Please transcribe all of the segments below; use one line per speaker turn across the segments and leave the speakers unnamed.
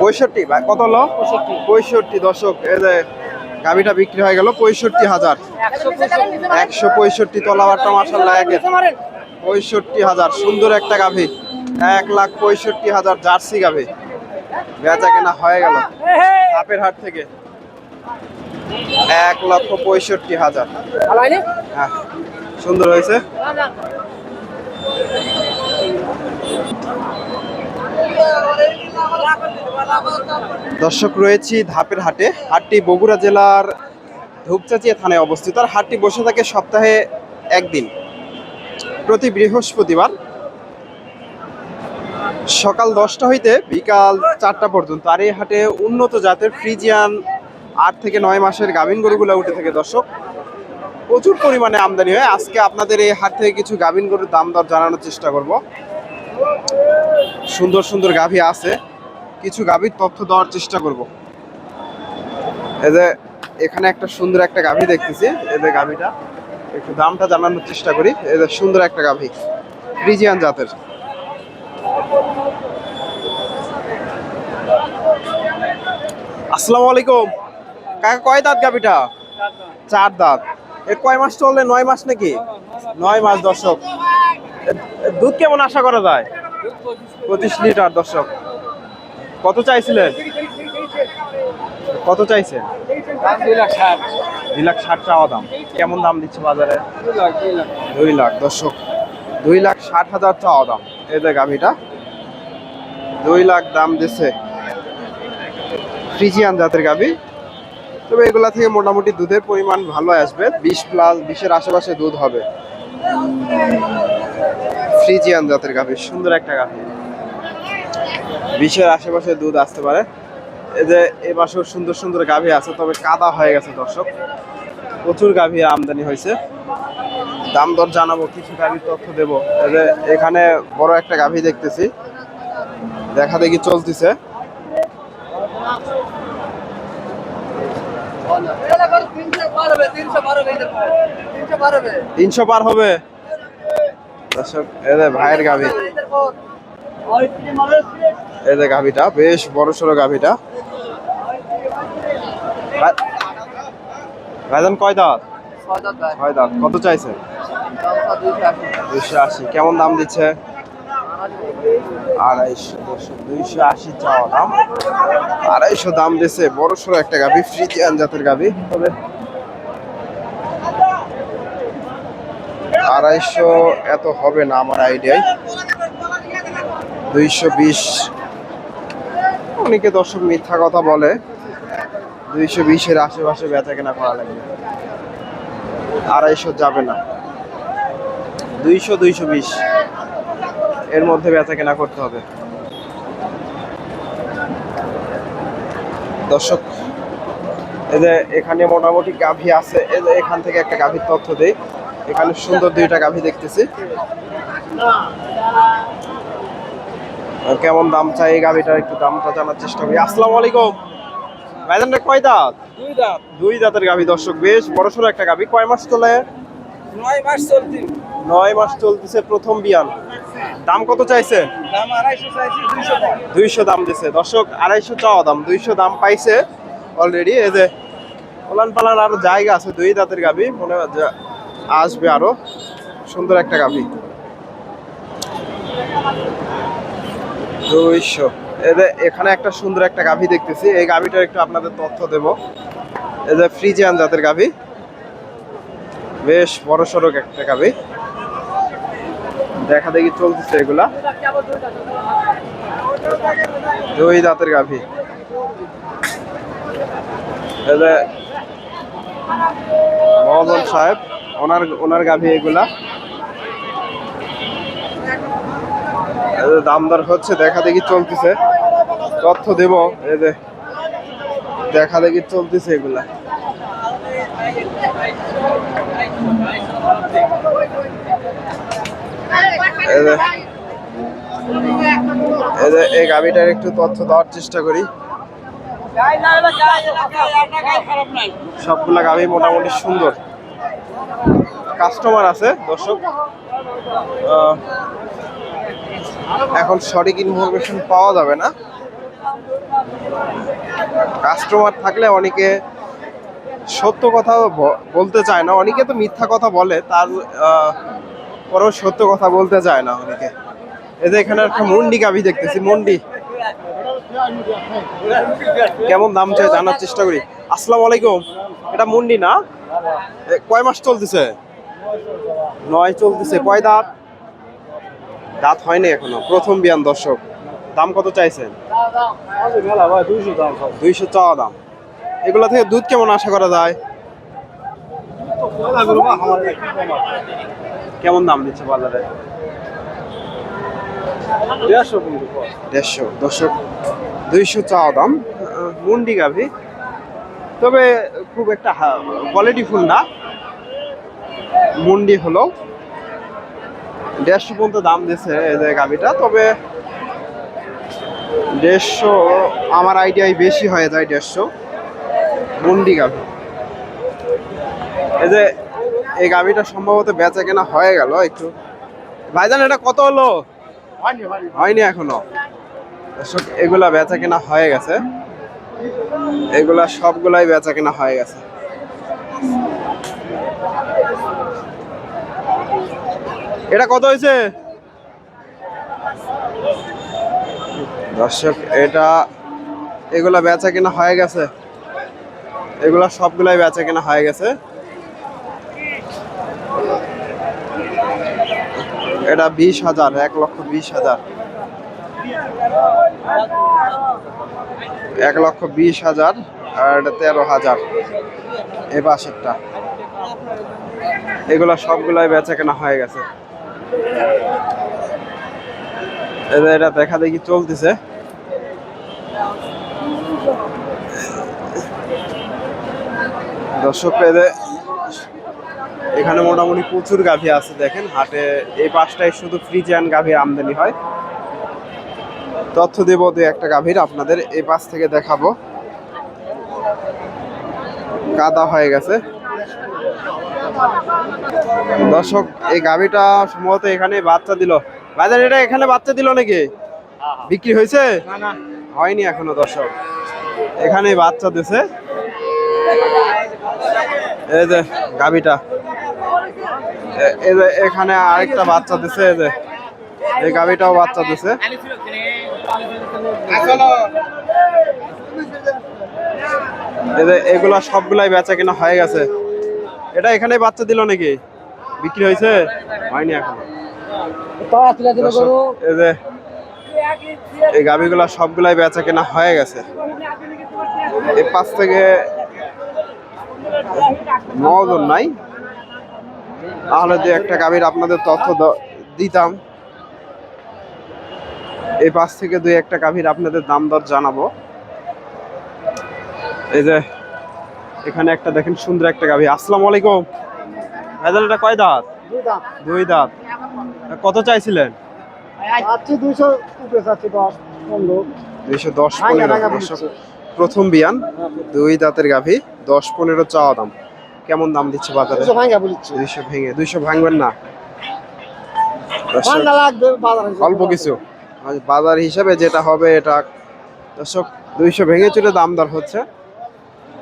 পঁয়ষট্টি কত হলো? পঁয়ষট্টি। দশক এই যে গাভিটা বিক্রি হয়ে গেল পঁয়ষট্টি হাজার। একশো পঁয়ষট্টি। তলাবারটা মাসাল্লাহ একের। পঁয়ষট্টি হাজার সুন্দর একটা গাভি। এক লাখ পঁয়ষট্টি হাজার জার্সি গাভি। বেচা কেনা হয়ে গেল আপের হাট থেকে। এক লক্ষ পঁয়ষট্টি হাজার। হ্যাঁ সুন্দর হয়েছে। দর্শক রয়েছি ধাপের হাটে। হাটটি বগুড়া জেলার ধূপচাচিয়া থানায় অবস্থিত। আর হাটটি বসে থাকে সপ্তাহে একদিন, প্রতি বৃহস্পতিবার। সকাল দশটা হইতে বিকাল চারটা পর্যন্ত। আর এই হাটে উন্নত জাতের ফ্রিজিয়ান আট থেকে নয় মাসের গাভিন গরুগুলো উঠে থাকে দর্শক। প্রচুর পরিমাণে আমদানি হয়। আজকে আপনাদের এই হাট থেকে কিছু গাভিন গরুর দাম দর জানানোর চেষ্টা করব। সুন্দর সুন্দর গাভী আছে। কিছু গাভীর তথ্য দেওয়ার চেষ্টা করব। এই যে এখানে একটা সুন্দর একটা গাভী দেখতেছি, এই যে গাভীটা। একটু দামটা জানানোর চেষ্টা করি, এই যে সুন্দর একটা গাভী, ফ্রিজিয়ান জাতের। আসসালামু আলাইকুম। কাকা, কয় দাঁত গাভীটা? চার দাঁত। এর কয় মাস চললে, নয় মাস নাকি? নয় মাস, দর্শক। দুধ কেমন আশা করা যায়? পঁচিশ লিটার, দর্শক। কত চাইছিলেন? কত চাইছেন? দুই লাখ ষাট চাওয়া দাম। কেমন দাম দিচ্ছে বাজারে? দুই লাখ, দর্শক। দুই লাখ ষাট হাজার চাওয়া দাম। এই যে গাভিটা। দুই লাখ দাম দিচ্ছে ফ্রিজিয়ান জাতের গাভি। তবে এগুলা থেকে মোটামুটি দুধের পরিমাণ ভালো আসবে। বিশ প্লাস বিশের আশেপাশে দুধ হবে। ফ্রিজিয়ান জাতের গাভি, সুন্দর একটা গাভি। বিশের আশেপাশে দুধ আসতে পারে। এই যে এ সুন্দর সুন্দর গাভী আছে, তবে কাদা হয়ে গেছে দর্শক। প্রচুর গাভী আমদানি হয়েছে। দাম দর জানাব, কিছু গাভীর তথ্য দেব। যে এখানে বড় একটা গাভী দেখতেছি। দেখা দেখি চলতেছে। তিনশো পার হবে। দর্শক যে ভাইয়ের গাভী। এই যে গাভীটা, বেশ বড় সড়ো গাভীটা। ভাই- ভাইজান কয় দাঁত? দাঁত। কত চাইছে? দুইশো আশি। কেমন দাম দিচ্ছে? আড়াইশো, দুইশো আশি চাওয়া দাম। আড়াইশো দাম বড় সড়ো একটা জাতের আড়াইশো এত হবে না, আমার আইডিয়ায় দুইশো বিশ। অনেকে দর্শক মিথ্যা কথা বলে, দুইশো বিশের আশেপাশে বেচা কেনা করা লাগবে আড়াইশো যাবে না। দুইশো দুইশো বিশ, এর মধ্যে বেচা কেনা করতে হবে। দর্শক যে এখানে মোটামুটি গাভী আছে যে এখান থেকে একটা গাভীর তথ্য দেই। এখানে সুন্দর দুইটা গাভী দেখতেছি। কেমন দাম চাই এই গাভিটার একটু দামটা জানার চেষ্টা করি। আসসালামু আলাইকুম। ভাইজানটা কয় দাঁত?
দুই দাম
দুই দাঁতের গাভী দর্শক বেশ বড় সড়ো একটা গাভী। কয় মাস চলে?
নয় মাস চলতি।
নয় মাস চলতেছে প্রথম বিয়ান। দাম কত চাইছে?
দাম আড়াইশো চাইছি দুইশো
দাম। দিছে। দর্শক আড়াইশো চাওয়া দাম দুইশো দাম পাইছে অলরেডি এই যে ওলান পালান আরও জায়গা আছে দুই দাঁতের গাভী। মনে হয় যে আসবে আরও। সুন্দর একটা গাভী। এই এখানে একটা সুন্দর একটা গাভী দেখতেছি। এই গাভীটার একটু আপনাদের তথ্য দেব। যে ফ্রিজিয়ান জাতের গাভী। বেশ বড় সড়ক একটা গাভী। দেখা দেখি চলতেছে এগুলা। দুই দাঁতের গাভী। মহাজন সাহেব, ওনার ওনার গাভী এগুলা এই যে দাম দর হচ্ছে, দেখা দেখি চলতেছে। তথ্য দেব, এই যে দেখা দেখি চলতেছে এগুলা। এই গাভিটার একটু তথ্য দেওয়ার চেষ্টা করি। সবগুলা গাভি মোটামুটি সুন্দর। কাস্টমার আছে, দর্শক। এখন সঠিক ইনফরমেশন পাওয়া যাবে না। কাস্টমার থাকলে অনেকে সত্য কথা বলতে চায় না। অনেকে তো মিথ্যা কথা বলে, তার পরেও সত্য কথা বলতে চায় না অনেকে। যে এখানে একটা মন্ডি গাভি দেখতেছি, মন্ডি। কেমন দাম চাই জানার চেষ্টা করি। আসসালামু আলাইকুম। এটা মন্ডি না? কয় মাস চলতেছে? নয় চলতেছে। কয় দাঁত? দাঁত হয়নি এখনও। প্রথম বিয়ান দর্শক। দাম কত চাইছেন? দুইশো চাওয়া দাম। এগুলো থেকে দুধ কেমন আশা করা যায়? কেমন দাম দিচ্ছে বাজারে? দেড়শো দর্শক দুইশো চাওয়া দাম। মুন্ডি গাভি। তবে খুব একটা কোয়ালিটি ফুল না। মুন্ডি হলো দেড়শো পর্যন্ত দাম দিচ্ছে এই যে গাভিটা তবে দেড়শো আমার আইডিয়াই বেশি হয়ে যায় দেড়শো। মুন্ডি গাভি। এই যে এই গাভিটা সম্ভবত বেচা কেনা হয়ে গেল একটু। ভাইজান এটা কত হলো? হয়নি এখনও? এগুলা বেচা কেনা হয়ে গেছে। এগুলা সবগুলাই বেচা কেনা হয়ে গেছে। এটা কত হয়েছে? দর্শক, এটা এগুলা বেচা কিনা হয়ে গেছে। এগুলা সবগুলাই বেচা কিনা হয়ে গেছে। এটা বিশ হাজার, এক লক্ষ বিশ হাজার। এক লক্ষ বিশ হাজার আর এটা তেরো হাজার। এ পাশেরটা। এগুলা সবগুলাই বেচা কেনা হয়ে গেছে। এটা দেখা দেখি চলতেছে। দর্শক, এদের এখানে মোটামুটি প্রচুর গাভী আছে, দেখেন। হাটে এই পাশটায় শুধু ফ্রিজিয়ান গাভীর আমদানি হয়। তথ্য দেব দু একটা গাভীর আপনাদের, এই পাশ থেকে দেখাবো। কাদা হয়ে গেছে। দর্শক এই গাভীটা সম্ভবত এখানে বাচ্চা দিল। বাজার এটা এখানে বাচ্চা দিল নাকি? বিক্রি হয়েছে? হয়নি এখনও দর্শক। এখানে বাচ্চা দিছে। এই যে গাভীটা। এই যে এখানে আরেকটা বাচ্চা দিছে এই যে। এই গাভীটাও বাচ্চা দিছে। এই যে এগুলা সবগুলাই বেচা কিনা হয়ে গেছে। এটা এখানে বাচ্চা দিল নাকি? বিক্রি হয়েছে? হয়নি এখন। এই যে এই গাভিগুলা সবগুলাই বেচা কেনা হয়ে গেছে। এই পাশ থেকে নজন নাই। তাহলে যে একটা গাভীর আপনাদের তথ্য দিতাম। এই পাশ থেকে দুই একটা গাভীর আপনাদের দাম দর জানাব। এই যে এখানে একটা দেখেন সুন্দর একটা গাভী। আসসালামু আলাইকুম। ভাইজান এটা কয় দাঁত? দুই দাঁত। কত চাইছিলেন?
আচ্ছা দুইশো দশ পনেরো।
প্রথম বিয়ান দুই দাঁতের গাভী দশ পনেরো চাওয়া দাম। কেমন দাম দিচ্ছে বাজারে? দুইশো ভেঙে দুইশো ভাঙবেন না। অল্প কিছু। বাজার হিসাবে যেটা হবে এটা দর্শক দুইশো ভেঙে চলে দাম দর হচ্ছে।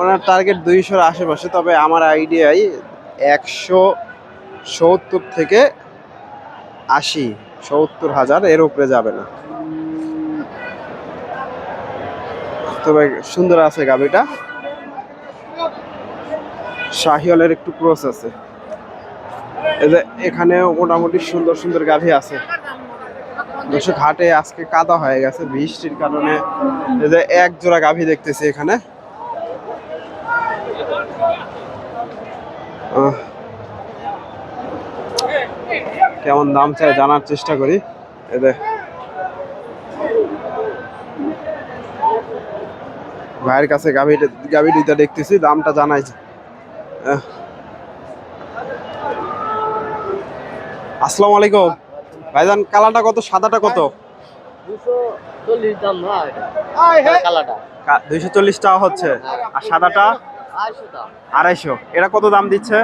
ওনার টার্গেট দুইশোর আশেপাশে, তবে আমার আইডিয়াই একশো সত্তর থেকে আশি, সত্তর হাজার এর উপরে যাবে না। তবে সুন্দর আছে গাভিটা শাহিওয়ালের একটু ক্রস আছে। যে মোটামুটি সুন্দর সুন্দর গাভী আছে। হাটে আজকে কাদা হয়ে গেছে, বৃষ্টির কারণে এক জোড়া গাভী দেখতেছি এখানে। কেমন দাম চাই জানার চেষ্টা করি। এদের ভাইয়ের কাছে গাভী গাভী দুইটা দেখতেছি দামটা জানাই আহ, আসসালামু আলাইকুম। ভাইজান কালাটা কত? সাদাটা কত?
দুশো চল্লিশ দাম না এটা। কালাটা
দুইশো চল্লিশ টাকা হচ্ছে। আর সাদাটা?
আড়াইশো
এটা কত দাম দিচ্ছে?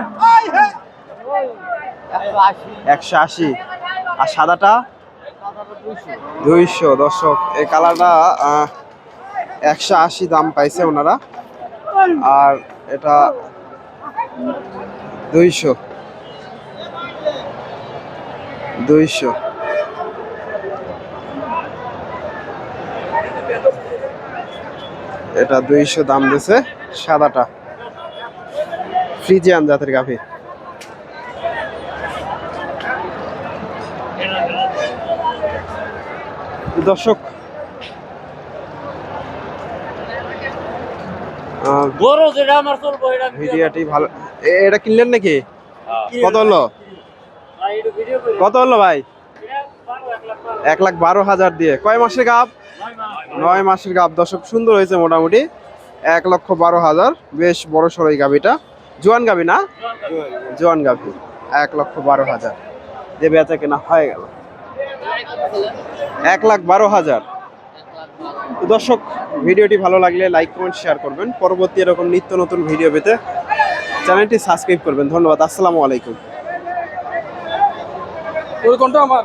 একশো আশি।
আর সাদাটা? দুইশো। দর্শক এই কালারটা একশো আশি দাম পাইছে ওনারা। আর এটা দুইশো। দুইশো। এটা দুইশো দাম দিছে সাদাটা। ফ্রিজিয়ান জাতের গাভী। দর্শক
বড় যেটা আমার চলবো এটা
ভিডিওটি ভালো এটা কিনলেন নাকি? কত হলো?
করি।
কত হলো ভাই?
এক লাখ বারো।
হাজার দিয়ে। কয় মাসের গাব?
নয়
মাসের গাব। দর্শক সুন্দর হয়েছে মোটামুটি। এক লক্ষ বারো হাজার। বেশ বড় সড়ো এই গাবিটা জোয়ান গাবি না? জোয়ান গাভি। এক লক্ষ বারো হাজার। যে বেচা কেনা হয়ে গেল। এক লাখ বারো হাজার। দর্শক, ভিডিওটি ভালো লাগলে লাইক কমেন্ট শেয়ার করবেন। পরবর্তী এরকম নিত্য নতুন ভিডিও পেতে চ্যানেলটি সাবস্ক্রাইব করবেন। ধন্যবাদ। আসসালামু আলাইকুম।
কোনটা আমার?